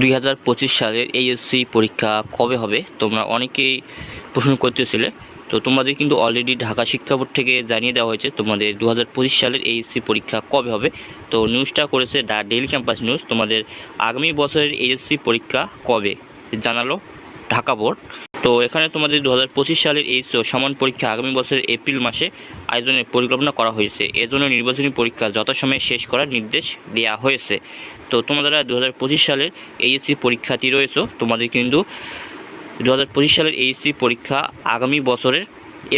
দুই হাজার পঁচিশ সালের এইএসসি পরীক্ষা কবে হবে? তোমরা অনেকেই প্রশ্ন করতেছিলে। তো তোমাদের কিন্তু অলরেডি ঢাকা শিক্ষা বোর্ড থেকে জানিয়ে দেওয়া হয়েছে তোমাদের দু হাজার পঁচিশ সালের এইএসসি পরীক্ষা কবে হবে। তো নিউজটা করেছে দ্য ডেইলি ক্যাম্পাস নিউজ তোমাদের আগামী বছরের এইএসসি পরীক্ষা কবে? জানালো ঢাকা বোর্ড। তো এখানে তোমাদের দু হাজার পঁচিশ সালের এই সমান পরীক্ষা আগামী বছরের এপ্রিল মাসে আয়োজনের পরিকল্পনা করা হয়েছে। এজন্য নির্বাচনী পরীক্ষা যথাসময়ে শেষ করার নির্দেশ দেওয়া হয়েছে। তো তোমরা দু হাজার পঁচিশ সালের এইচএসসি পরীক্ষার্থী রয়েছো। তোমাদের কিন্তু দু হাজার পঁচিশ সালের এইচএসসি পরীক্ষা আগামী বছরের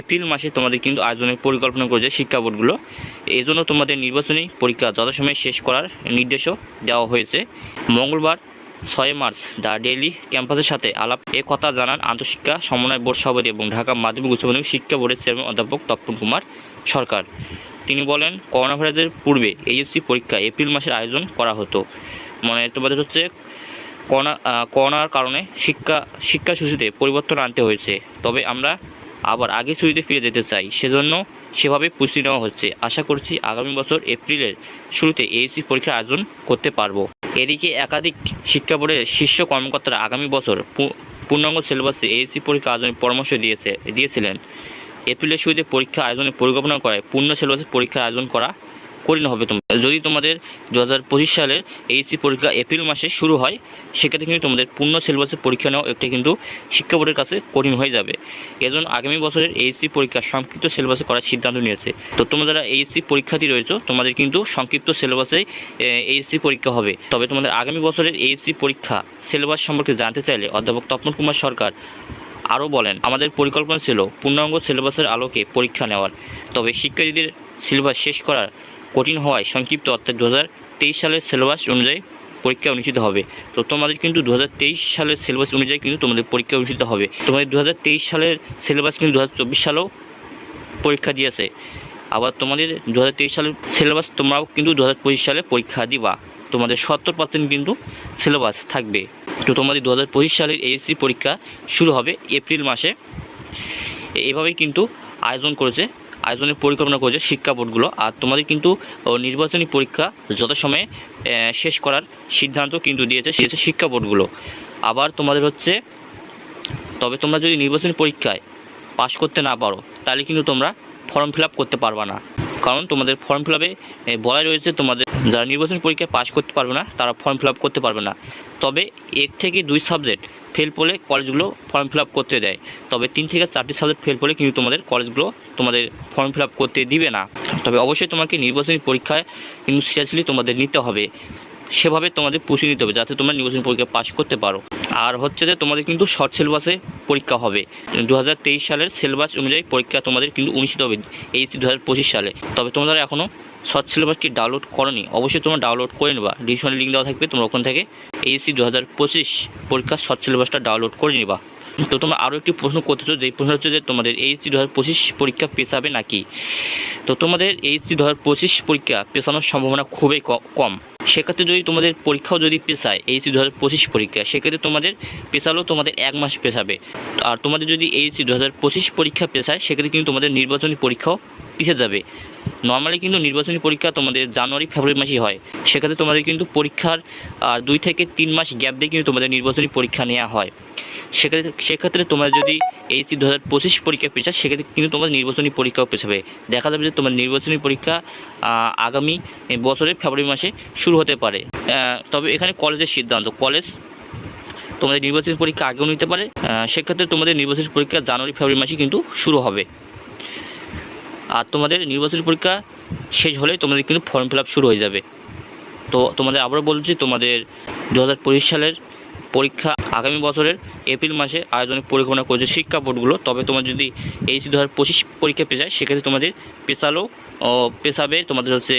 এপ্রিল মাসে তোমাদের কিন্তু আয়োজনের পরিকল্পনা করেছে শিক্ষা বোর্ডগুলো। এই জন্য তোমাদের নির্বাচনী পরীক্ষা যথাসময়ে শেষ করার নির্দেশও দেওয়া হয়েছে। মঙ্গলবার ছয় মার্চ, দ্য ডেইলি ক্যাম্পাসের সাথে আলাপ, এ কথা জানান আন্তঃশিক্ষা সমন্বয় বোর্ড সভাপতি এবং ঢাকা মাধ্যমিক উচ্চ মাধ্যমিক শিক্ষা বোর্ডের চেয়ারম্যান অধ্যাপক তপন কুমার সরকার। তিনি বলেন, করোনা ভাইরাসের পূর্বে এইচএসসি পরীক্ষা এপ্রিল মাসের আয়োজন করা হতো। মানে তোমাদের হচ্ছে, করোনা করোনার কারণে শিক্ষা শিক্ষাসূচিতে পরিবর্তন আনতে হয়েছে। তবে আমরা আবার আগে সূচিতে ফিরে যেতে চাই। সেজন্য সেভাবে পুষ্টি নেওয়া হচ্ছে। আশা করছি আগামী বছর এপ্রিলের শুরুতে এইচসি পরীক্ষার আয়োজন করতে পারব। এদিকে একাধিক শিক্ষা বোর্ডের শীর্ষ কর্মকর্তারা আগামী বছর পূর্ণাঙ্গ সিলেবাসে এইচসি পরীক্ষা আয়োজনের পরামর্শ দিয়েছে, দিয়েছিলেন। এপ্রিলের শুরুতে পরীক্ষা আয়োজনের পরিকল্পনা করায় পূর্ণ সিলেবাসে পরীক্ষা আয়োজন করা কঠিন হবে তোমার যদি তোমাদের দু হাজার পঁচিশ সালের এইচসি পরীক্ষা এপ্রিল মাসে শুরু হয়, সেক্ষেত্রে কিন্তু তোমাদের পূর্ণ সিলেবাসের পরীক্ষা নেওয়া একটি কিন্তু শিক্ষা বোর্ডের কাছে কঠিন হয়ে যাবে। এজন্য আগামী বছরের এইচসি পরীক্ষা সংক্ষিপ্ত সিলেবাসে করার সিদ্ধান্ত নিয়েছে। তো তোমরা যারা এইচসি পরীক্ষার্থী রয়েছো, তোমাদের কিন্তু সংক্ষিপ্ত সিলেবাসে এইচসি পরীক্ষা হবে। তবে তোমাদের আগামী বছরের এইচসি পরীক্ষা সিলেবাস সম্পর্কে জানতে চাইলে অধ্যাপক তপন কুমার সরকার আরও বলেন, আমাদের পরিকল্পনা ছিল পূর্ণাঙ্গ সিলেবাসের আলোকে পরীক্ষা নেওয়ার। তবে শিক্ষার্থীদের সিলেবাস শেষ করার কঠিন হওয়ায় সংক্ষিপ্ত অর্থাৎ দু হাজার তেইশ সালের সিলেবাস অনুযায়ী পরীক্ষা অনুষ্ঠিত হবে। তো তোমাদের কিন্তু দু হাজার তেইশ সালের সিলেবাস অনুযায়ী কিন্তু তোমাদের পরীক্ষা অনুষ্ঠিত হবে। তোমাদের দু হাজার তেইশ সালের সিলেবাস কিন্তু দু হাজার চব্বিশ সালেও পরীক্ষা দিয়েছে। আবার তোমাদের দু হাজার তেইশ সালের সিলেবাস তোমরাও কিন্তু দু হাজার পঁচিশ সালে পরীক্ষা দিবা। তোমাদের সত্তর পার্সেন্ট কিন্তু সিলেবাস থাকবে। তো তোমাদের দু হাজার পঁচিশ সালের এইচসি পরীক্ষা শুরু হবে এপ্রিল মাসে। এভাবেই কিন্তু আয়োজন করেছে আয়োজনের পরিকল্পনা করেছে শিক্ষা বোর্ডগুলো। আর তোমাদের কিন্তু নির্বাচনী পরীক্ষা যথাসময়ে শেষ করার সিদ্ধান্ত কিন্তু দিয়েছে দিয়েছে শিক্ষা বোর্ডগুলো। আবার তোমাদের হচ্ছে, তবে তোমরা যদি নির্বাচনী পরীক্ষায় পাশ করতে না পারো, তাহলে কিন্তু তোমরা ফর্ম ফিল করতে পারবে না। কারণ তোমাদের ফর্ম ফিল আপে বলা রয়েছে তোমাদের, যারা নির্বাচনী পরীক্ষায় পাশ করতে পারবে না, তারা ফর্ম ফিল করতে পারবে না। তবে এক থেকে দুই সাবজেক্ট ফেল পড়লে কলেজগুলো ফর্ম ফিল করতে দেয়। তবে তিন থেকে চারটি সাবজেক্ট ফেল পড়লে কিন্তু তোমাদের কলেজগুলো তোমাদের ফর্ম ফিল করতে দিবে না। তবে অবশ্যই তোমাকে নির্বাচনী পরীক্ষায় কিন্তু সিরিয়াসলি তোমাদের নিতে হবে। সেভাবে তোমাদের পুষিয়ে নিতে হবে যাতে তোমরা নির্বাচনী পরীক্ষা পাশ করতে পারো। আর হচ্ছে যে তোমাদের কিন্তু শর্ট সিলেবাসে পরীক্ষা হবে। দু হাজার তেইশ সালের সিলেবাস অনুযায়ী পরীক্ষা তোমাদের কিন্তু অনুষ্ঠিত হবে এইচসি দু সালে। তবে তোমরা এখনও শর্ট সিলেবাসটি ডাউনলোড করনি, অবশ্যই তোমরা ডাউনলোড করে নেবা। ডিসিশনের লিঙ্ক দেওয়া থাকবে, তোমরা ওখান থেকে এইচসি দু হাজার পঁচিশ পরীক্ষার শর্ট সিলেবাসটা ডাউনলোড করে নিবা। তো তোমরা আরও একটি প্রশ্ন করতেছো যেই প্রশ্ন হচ্ছে যে তোমাদের এইচসি দু হাজার পঁচিশ পরীক্ষা পেছাবে নাকি? তো তোমাদের এইচসি দু হাজার পঁচিশ পরীক্ষা পেছানোর সম্ভাবনা খুবই কম। সেক্ষেত্রে যদি তোমাদের পরীক্ষাও যদি পেছায় এইচসি দু হাজার পঁচিশ পরীক্ষা, সেক্ষেত্রে তোমাদের পেছালেও তোমাদের এক মাস পেশাবে আর তোমাদের যদি এইচসি দু হাজার পঁচিশ পরীক্ষা পেশায় সেক্ষেত্রে কিন্তু তোমাদের নির্বাচনী পরীক্ষাও পিছিয়ে যাবে। নর্মালি কিন্তু নির্বাচনী পরীক্ষা তোমাদের জানুয়ারি, ফেব্রুয়ারি মাসেই হয়। সেক্ষেত্রে তোমাদের কিন্তু পরীক্ষার দুই থেকে তিন মাস গ্যাপ দিয়ে কিন্তু তোমাদের নির্বাচনী পরীক্ষা নেওয়া হয়। সেক্ষেত্রে সেক্ষেত্রে তোমরা যদি এইচসি দু হাজার পঁচিশ পরীক্ষা পেছায় সেক্ষেত্রে কিন্তু তোমাদের নির্বাচনী পরীক্ষাও পেছাবে দেখা যাবে যে তোমার নির্বাচনী পরীক্ষা আগামী বছরের ফেব্রুয়ারি মাসে শুরু হতে পারে। তবে এখানে কলেজের সিদ্ধান্ত। কলেজ তোমাদের নির্বাচনী পরীক্ষা আগেও নিতে পারে। সেক্ষেত্রে তোমাদের নির্বাচনী পরীক্ষা জানুয়ারি, ফেব্রুয়ারি মাসে কিন্তু শুরু হবে। আর তোমাদের নির্বাচনী পরীক্ষা শেষ হলেই তোমাদের কিন্তু ফর্ম ফিল শুরু হয়ে যাবে। তো তোমাদের আবারও বলছি, তোমাদের দু হাজার পঁচিশ সালের পরীক্ষা আগামী বছরের এপ্রিল মাসে আয়োজনের পরিকল্পনা করেছে শিক্ষা বোর্ডগুলো। তবে তোমার যদি এইচসি দু হাজার পঁচিশ পরীক্ষা পেছায় সেক্ষেত্রে তোমাদের পেছালো পেশাবে তোমাদের হচ্ছে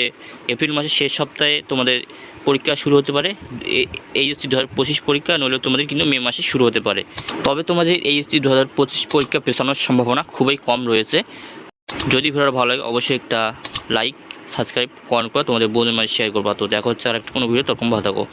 এপ্রিল মাসের শেষ সপ্তাহে তোমাদের পরীক্ষা শুরু হতে পারে। এইচএসসি দু হাজার পঁচিশ পরীক্ষা, নইলে তোমাদের কিন্তু মে মাসে শুরু হতে পারে। তবে তোমাদের এইচএসসি দু হাজার পঁচিশ পরীক্ষা পেছানোর সম্ভাবনা খুবই কম রয়েছে। যদি ভিডিওটা ভালো লাগে, অবশ্যই একটা লাইক সাবস্ক্রাইব কমেন্ট করে তোমাদের বন্ধু মাঝে শেয়ার করবা। তো দেখা হচ্ছে আর একটা কোনো ভিডিও তখন ভালো থাকো।